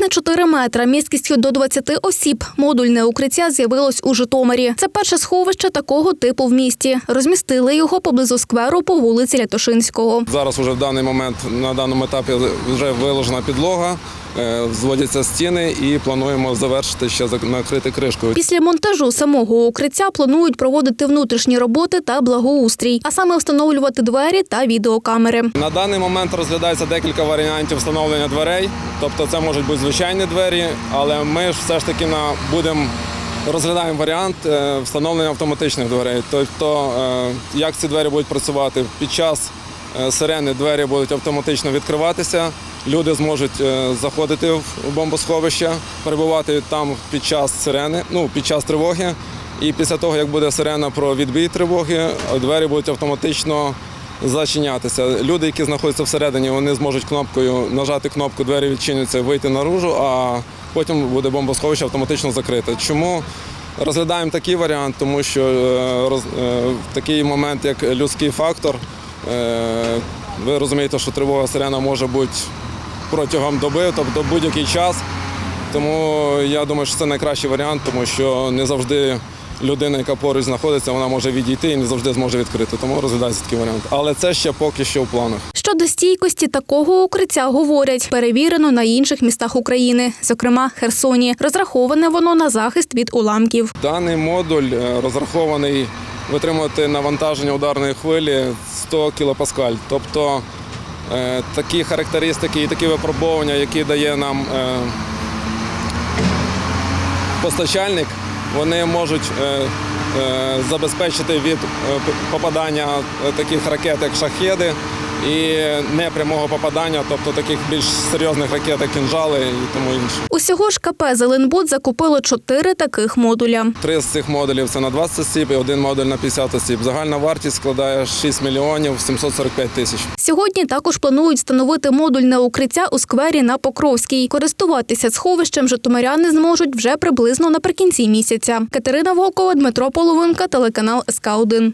на 4 метра місткістю до 20 осіб. Модульне укриття з'явилось у Житомирі. Це перше сховище такого типу в місті. Розмістили його поблизу скверу по вулиці Лятошинського. Зараз вже в даний момент на даному етапі вже виложена підлога, зводяться стіни і плануємо завершити ще накрити кришкою. Після монтажу самого укриття планують проводити внутрішні роботи та благоустрій, а саме встановлювати двері та відеокамери. На даний момент розглядається декілька варіантів встановлення дверей. Тобто це можуть бути звичайні двері, але ми ж все ж таки на будемо розглядаємо варіант е, встановлення автоматичних дверей. Тобто, е, як ці двері будуть працювати під час е, сирени двері будуть автоматично відкриватися. Люди зможуть е, заходити в бомбосховище, перебувати там під час сирени, ну під час тривоги. І після того, як буде сирена про відбій тривоги, двері будуть автоматично зачинятися. Люди, які знаходяться всередині, вони зможуть кнопкою нажати кнопку, двері відчиняться, вийти наружу, а потім буде бомбосховище автоматично закрите. Чому розглядаємо такий варіант? Тому що е, е, в такий момент, як людський фактор, ви розумієте, що тривога сирена може бути протягом доби, тобто будь-який час. Тому я думаю, що це найкращий варіант, тому що не завжди людина, яка поруч знаходиться, вона може відійти і не завжди зможе відкрити. Тому розглядається такий варіант. Але це ще поки що в планах. Щодо стійкості такого укриття говорять, перевірено на інших містах України, зокрема Херсоні. Розраховане воно на захист від уламків. Даний модуль е, розрахований витримувати навантаження ударної хвилі 100 кПа. Тобто такі характеристики і такі випробування, які дає нам е, постачальник, вони можуть е, е, забезпечити від е, попадання е, таких ракет, як шахеди, і непрямого попадання, тобто таких більш серйозних ракет, як кінжали і тому інше. Усього ж КП «Зеленбуд» закупило чотири таких модуля. Три з цих модулів це на 20 осіб і один модуль на 50 осіб. Загальна вартість складає 6 мільйонів 745 тисяч. Сьогодні також планують встановити модульне укриття у сквері на Покровській. Користуватися сховищем житомиряни зможуть вже приблизно наприкінці місяця. Катерина Волкова, Дмитро Половинка, телеканал СК 1